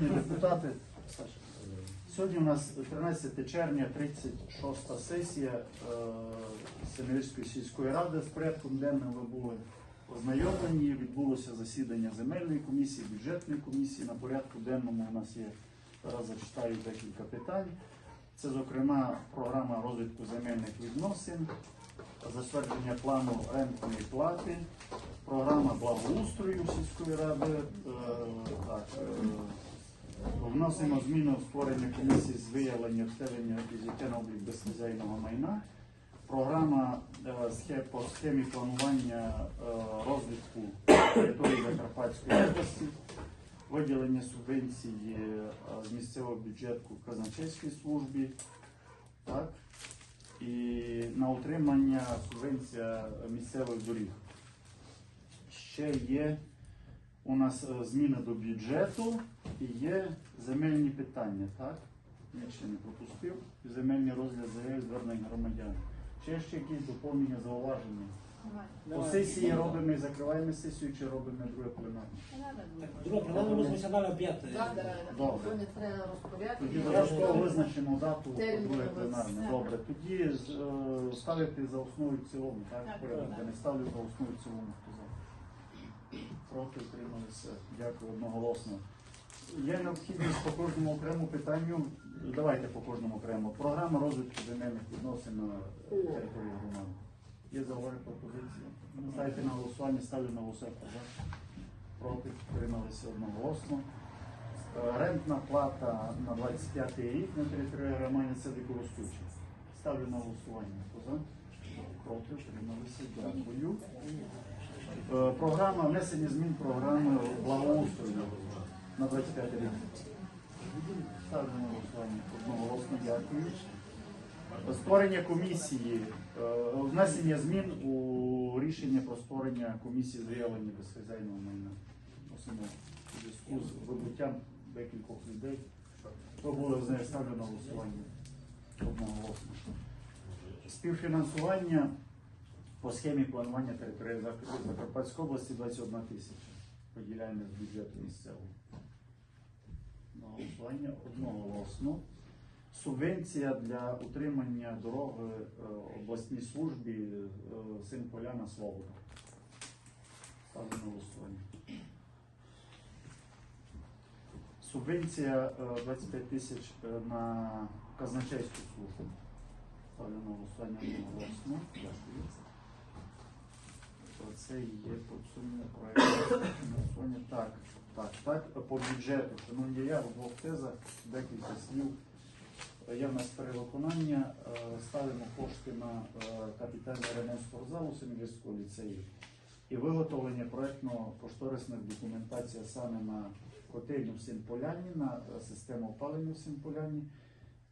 Депутати, сьогодні у нас 13 червня, 36 сесія е, сільської ради. З порядком денним ви були ознайомлені. Відбулося засідання земельної комісії, бюджетної комісії. На порядку денному у нас є зараз зачитаю декілька питань. Це, зокрема, програма розвитку земельних відносин, затвердження плану рентної плати, програма благоустрою сільської ради. е, так, е, Вносимо зміни у створення комісії з виявлення обстеження і взяття на облік безхазяйного майна. Програма е, по схемі планування е, розвитку території Закарпатської області, виділення субвенції е, з місцевого бюджету в казначейській службі, так, і на утримання субвенція місцевих доріг. Ще є у нас е, зміни до бюджету і є земельні питання, так? Я ще не пропустив. Земельний розгляд заяв звернень громадян. Ще ще якісь доповнення, зауваження. По сесії робимо і закриваємо сесію чи робимо друге пленарне? Друге, принаймні ми починали об'єкти. Добре. Тоді додатково визначимо дату Термін друге пленарне. Добре. Тоді е, ставити за основу і в цілому, так? Так, Порядок. так. Я не ставлю за основу і в цілому. Хто за? Проти утрималися. Дякую одноголосно. Є необхідність по кожному окрему питанню. Давайте по кожному окремо. Програма розвитку земельних відносин на території громади. Є зауваження пропозиції? Ставте на голосування, ставлю на голосування. За? Проти утрималися одноголосно. Рентна плата на 25 рік на території громади це використовуючи. Ставлю на голосування. Хто за? Проти утрималися. Дякую. Е, Програма внесення змін програми благоустрою на 25 рік. Ставлю на голосування. Одноголосно дякую. Створення комісії, е, внесення змін у рішення про створення комісії з виявлення безхазяйного майна. Просимо у зв'язку з вибуттям декількох людей. Буде з нею ставлю голосування одноголосно. Співфінансування по схемі планування території Зак- Закарпатської області 21 тисяча. Виділяємо з бюджету місцевого. На голосування одноголосно. Субвенція для утримання дороги е, обласній службі е, Син Поляна Свобода. Ставлю голосування. Субвенція е, 25 тисяч е, на казначейську службу. Ставлю на голосування одноголосно. Дякую. Це є по цьому проєкту. Голосування. Так, так, так, по бюджету. Шановні, я в двох тезах декілька слів. Є в нас перевиконання. Е, Ставимо кошти на е, капітальний ремонт спортзалу Семівського ліцею і виготовлення проєктно-кошторисних документацій саме на котельню в Симполяні, на е, систему опалення в Симполяні,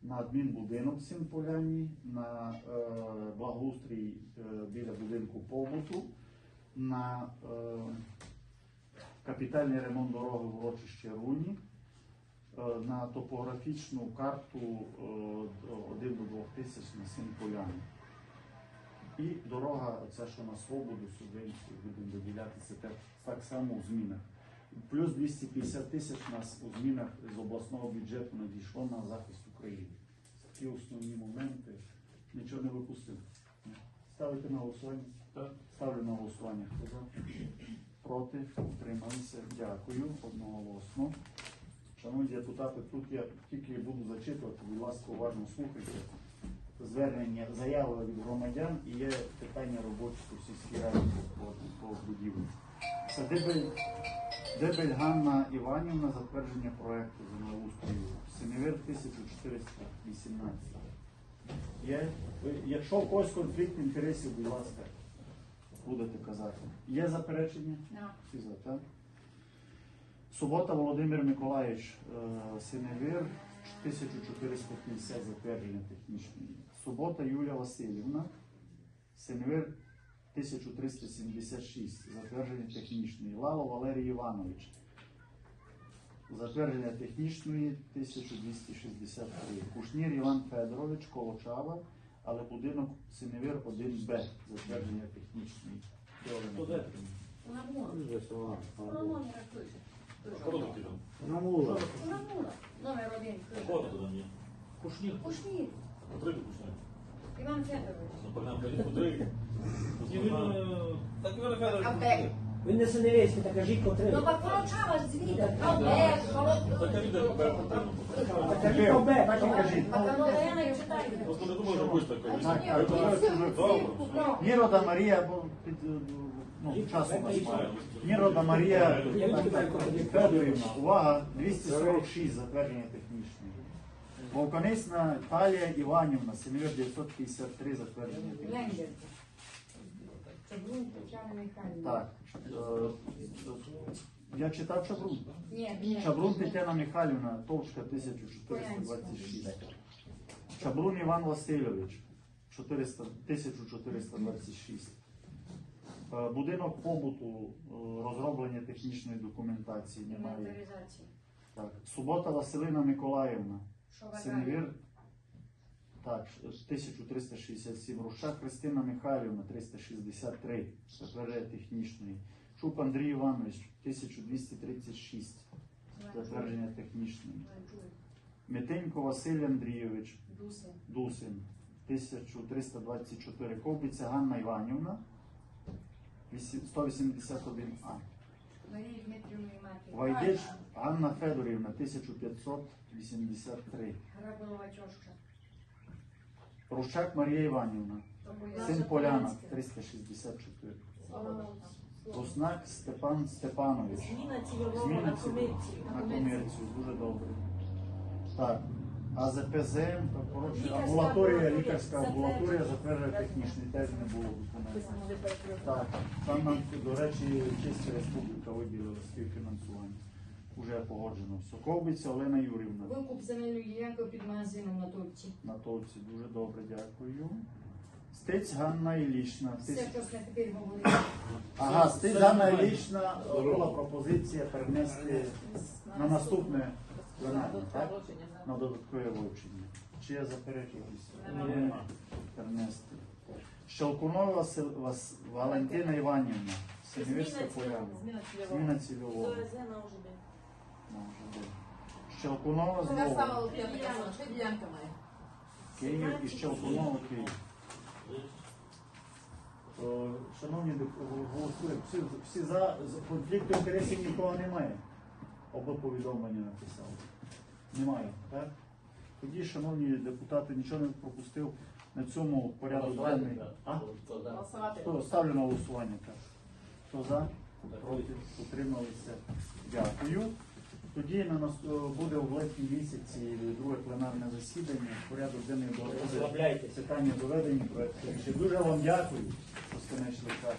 на адмінбудинок в Симполяні, на благоустрій біля будинку побуту, на е, капітальний ремонт дороги в урочище Руні, е, на топографічну карту е, 1 до 2 тисяч на Симполяні. І дорога, оця, що на свободу, субвенцію будемо виділяти, це так, само у змінах. Плюс 250 тисяч нас у змінах з обласного бюджету надійшло на захист України. Такі основні моменти. Нічого не випустив. Ставите на голосування? Так. Ставлю на голосування. Хто за? Проти? Утрималися. Дякую. Одноголосно. Шановні депутати, тут я тільки буду зачитувати, будь ласка, уважно слухайте звернення, заяви від громадян і є питання робочі у сільській раді по, по будівлі. Це Дебель, Дебель Ганна Іванівна, затвердження проекту землеустрою. Синевир 1418. Є, якщо у когось конфлікт інтересів, будь ласка, будете казати. Є заперечення? Всі за, так? Субота Володимир Миколаївич, е, Синевир 1450 затвердження технічної. Субота Юлія Васильівна, Синевир 1376 затвердження технічної. Лало Валерій Іванович. Затвердження технічної 1263. Кушнір Іван Федорович, Колочава, але будинок Синевир 1Б. Затвердження технічної. Туди. Ламон. Ламон рахуйте. Кого? На мулу. Номер один. Кушнір. Кушнір. Три кушни. Іван Федорович. Ну, погнав по три. Е, Так Іван Федорович. Він не синевецький, так кажіть по три. Ну, так поручала ж звідти. Відео тебе потрібно. Так і кажіть. Просто не думаю, що будеш так казати. Нірода Марія, бо під е, ну, часу нас мало. Нірода Марія Федорівна, увага, 246 затвердження технічної. Вовканисна Талія Іванівна, 7953 затвердження технічної. Ленгер. Чаблун Тетяна Михайлівна. Так, е, я читав Чабрун. Ні, ні. Тетяна Михайлівна, Товшка 1426. Чабрун Іван Васильович, 400, 1426. Е, Будинок побуту, е, розроблення технічної документації немає. Так. Субота Василина Миколаївна, Синевір. Так, 1367. Рущак Христина Михайлівна, 363. Затвердження технічної. Шуп Андрій Іванович, 1236. Затвердження технічної. Митенько Василь Андрійович, Дуси. Дусин, 1324. Ковбиця Ганна Іванівна, 181А. Марії Дмитрівної матері. Вайдич Ганна Федорівна, 1583. Грабилова тьошка. Рущак Марія Іванівна, син Полянок, 364. Руснак Степан Степанович. Зміна цільового на комерцію. Дуже добре. Так. АЗПЗ, коротше, Лікарська амбулаторія, лікарська амбулаторія затверджує технічний, теж не було документів. Так, там нам, до речі, Чеська Республіка виділила співфінансування. Уже погоджено. Соковбиця Олена Юрівна. Викуп земельної ділянки під магазином на Турці. На толці. Дуже добре, дякую. Стець Ганна Ілічна. Все, що ми тепер говорили. Ага, стець Ганна Ілічна була пропозиція перенести на наступне пленарне, так? На додаткове вивчення. Чи є заперечення? Нема. Перенести. Щелкунова Вас- Валентина Іванівна. Семівірська Зміна цільового. Зміна цільового. Щелкунова знову. Київ і Щелкунова Київ. О, Шановні деп- голосуємо, всі, всі за, за конфлікту інтересів нікого немає. Оба повідомлення написали. Немає, так? Тоді, шановні депутати, нічого не пропустив на цьому порядок денний. А? Хто ставлю на голосування? Так. Хто за? Проти? Утрималися? Дякую. Тоді на нас е, буде у липні місяці друге пленарне засідання. Порядок денний до питання доведені проекту. Дуже вам дякую, що знайшли час.